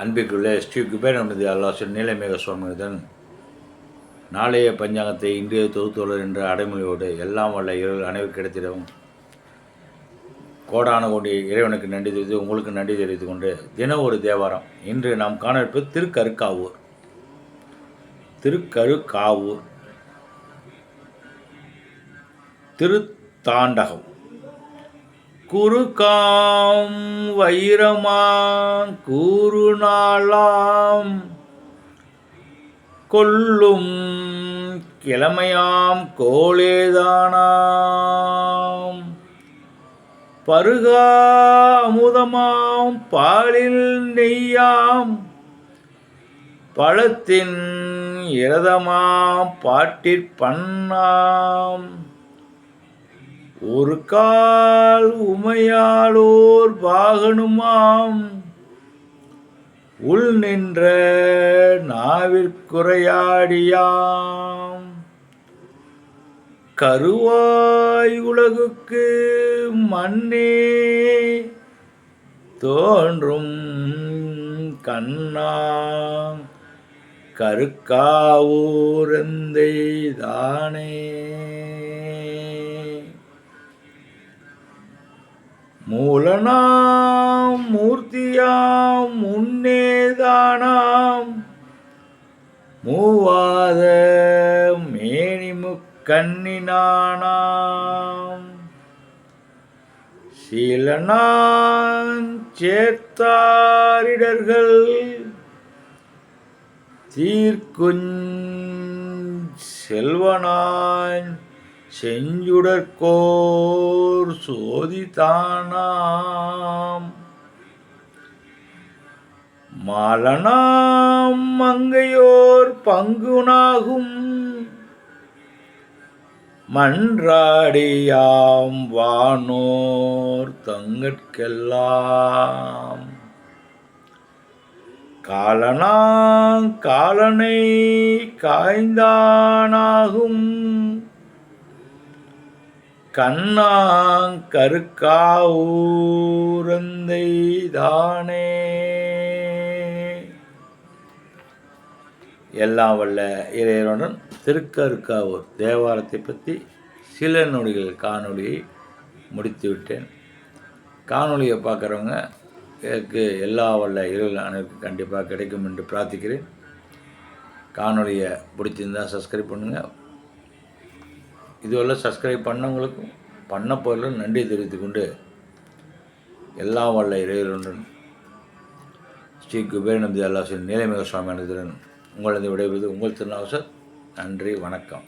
அன்பிற்குள்ள ஸ்ரீ குபேர அல்லாசன் நீலமேக சுவாமியுடன் நாளைய பஞ்சாங்கத்தை இன்றைய தொகுத்துள்ளர் என்ற அடைமொழியோடு எல்லாம் வல்ல இரவு அனைவரும் கிடைத்திடவும். கோடான கோடி இறைவனுக்கு நன்றி தெரிவித்து உங்களுக்கு நன்றி தெரிவித்துக் கொண்டு தினம் ஒரு தேவாரம். இன்று நாம் காண இருப்பது திருக்கருக்காவூர். திருக்கருக்காவூர். திருத்தாண்டகம். குறுக்காம் வைரமாங் கூறுநாளாம் கொல்லும் கிழமையாம் கோளேதானாம். பருகா அமுதமாம் பாலில் நெய்யாம். பழத்தின் இரதமாம் பாட்டிற் பண்ணாம். ஒரு கால் உமையாளோர் பாகனுமாம் உள் நின்ற நாவிற்குறையாடியாம் கருவாய் உலகுக்கு மண்ணே தோன்றும் கண்ணா கருக்காவூரந்தை தானே. மூலனாம் மூர்த்தியாம் முன்னேதானாம். மூவாத மேனிமுக்கண்ணினானாம் சீலனான் சேர்த்தாரிடர்கள் தீர்க்குஞ் செல்வனான் செஞ்சுடற்கோர் சோதிதானாம். மாலனாம் மங்கையோர் பங்குனாகும். மன்றாடியாம் வானோர் தங்கட்கெல்லாம். காலனாங் காலனை காய்ந்தானாகும். கண்ணாங்கருக்காவூரந்தை தானே. எல்லாம் வல்ல இறைவனுடன் திருக்கருக்காவூர் தேவாரத்தை பற்றி சில நொடிகள் காணொலியை முடித்து விட்டேன் பார்க்குறவங்க எனக்கு எல்லா வல்ல இரவு அனைவருக்கும் கண்டிப்பாக கிடைக்கும் என்று பிரார்த்திக்கிறேன். காணொலியை பிடிச்சிருந்தா சப்ஸ்கிரைப் பண்ணுங்கள் இதுவரை சப்ஸ்கிரைப் பண்ணவங்களுக்கும் பண்ண பொருளும் நன்றி தெரிவித்துக்கொண்டு எல்லாம் வல்ல இறைவனுடன் ஸ்ரீ குபேரநந்தி அல்லாசின் நீலமிக சுவாமி அனுதிரன் உங்களது விடைபெறுவது உங்கள் திருநாவசர். நன்றி வணக்கம்.